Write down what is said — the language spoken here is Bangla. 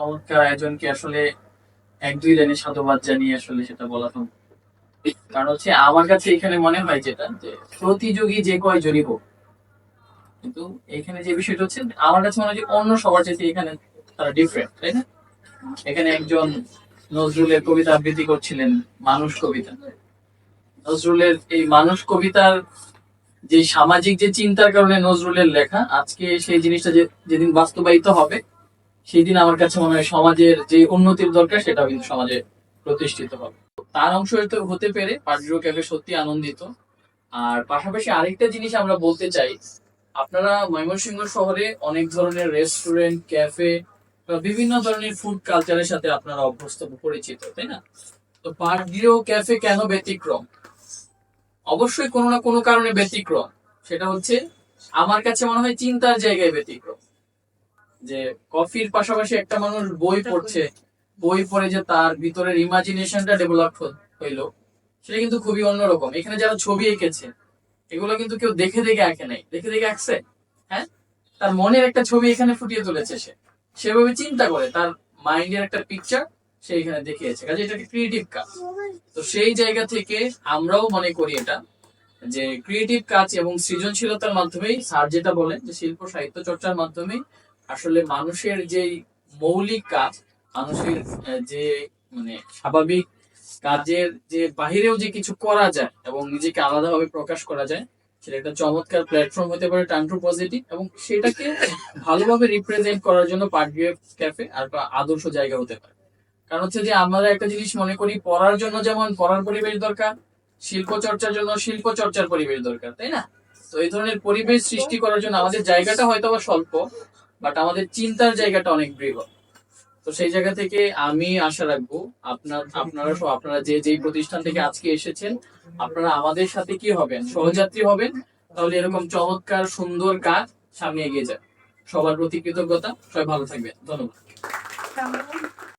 চমৎকার আয়োজনকে আসলে এক দুই লাইনে সাধুবাদ জানিয়ে আসলে সেটা বলা সম্ভব কারণ হচ্ছে আমার কাছে এখানে মনে হয় যেটা, যে প্রতিযোগী যে কয় হোক, কিন্তু এখানে যে বিষয়টা হচ্ছে, আমার কাছে মনে হয় অন্য সবার চাইতে এখানে তারা ডিফারেন্ট তাই না? এখানে একজন নজরুলের কবিতা আবৃত্তি করছিলেন, মানুষ কবিতা। নজরুলের এই মানুষ কবিতার যে সামাজিক যে চিন্তার কারণে নজরুলের লেখা, আজকে সেই জিনিসটা যেদিন বাস্তবায়িত হবে সেই দিন আমার কাছে মনে হয় সমাজের যে উন্নতির দরকার সেটা কিন্তু সমাজে প্রতিষ্ঠিত হবে। তার অংশ হতে পেরে পার্টিরো ক্যাফে সত্যি আনন্দিত। আর পাশাপাশি আরেকটা জিনিস আমরা বলতে চাই, আপনারা ময়মনসিংহ শহরে অনেক ধরনের রেস্টুরেন্ট ক্যাফে বা বিভিন্ন ধরনের ফুড কালচারের সাথে আপনারা অভ্যস্ত, পরিচিত, তাই না? তো পার্টিরো ক্যাফে কেন ব্যতিক্রম? অবশ্যই কোনো না কোনো কারণে ব্যতিক্রম। সেটা হচ্ছে, আমার কাছে মনে হয় চিন্তার জায়গায় ব্যতিক্রম। যে কফির পাশাপাশি একটা মানুষ বই পড়ছে বই পড়ে যে তার ভিতরের ইমাজিনেশনটা ডেভেলপ হইল। সেটা কিন্তু খুবই অন্যরকম। এখানে যারা ছবি এঁকেছে এগুলো কিন্তু কেউ দেখে দেখে আঁকে নাই। দেখে দেখে আঁকছে হ্যাঁ? তার মনের একটা ছবি এখানে ফুটিয়ে তুলেছে সে। সেভাবে চিন্তা করে তার মাইন্ডের একটা পিকচার সে এখানে দেখিয়েছে। কাজে এটা ক্রিয়েটিভ কাজ। তো সেই জায়গা থেকে আমরাও মনে করি এটা যে ক্রিয়েটিভ কাজ এবং সৃজনশীলতার মাধ্যমেই স্যার যেটা বলেন যে শিল্প সাহিত্য চর্চার মাধ্যমে আসলে মানুষের যেই মৌলিক কাজ, মানুষের যে মানে স্বাভাবিক কাজের যে, বাহিরেও যে কিছু করা যায় এবং নিজেকে আলাদাভাবে প্রকাশ করা যায়, সেটা একটা চমৎকার প্ল্যাটফর্ম হতে পারে টান্ট্রু পজিটিভ এবং সেটাকে ভালোভাবে রিপ্রেজেন্ট করার জন্য পার্টগ্রেভ ক্যাফে আর আদর্শ জায়গা হতে পারে। কারণ হচ্ছে যে, আমরা একটা জিনিস মনে করি, পড়ার জন্য যেমন পড়ার পরিবেশ দরকার, শিল্প চর্চার জন্য শিল্প চর্চার পরিবেশ দরকার, তাই না? তো এই ধরনের পরিবেশ সৃষ্টি করার জন্য আমাদের জায়গাটা হয়তো বা স্বল্প বাট আমাদের চিন্তার জায়গাটা অনেক বৃহৎ। তো সেই জায়গা থেকে আমি আশা রাখব আপনার, আপনারা সব, আপনারা যে, যেই প্রতিষ্ঠান থেকে আজকে এসেছেন, আপনারা আমাদের সাথে কি হবেন? সহযাত্রী হবেন? তাহলে এরকম চমৎকার, সুন্দর কাজ সামনে এগিয়ে যায় সবার প্রতি কৃতজ্ঞতা। সবাই ভালো থাকবেন। ধন্যবাদ।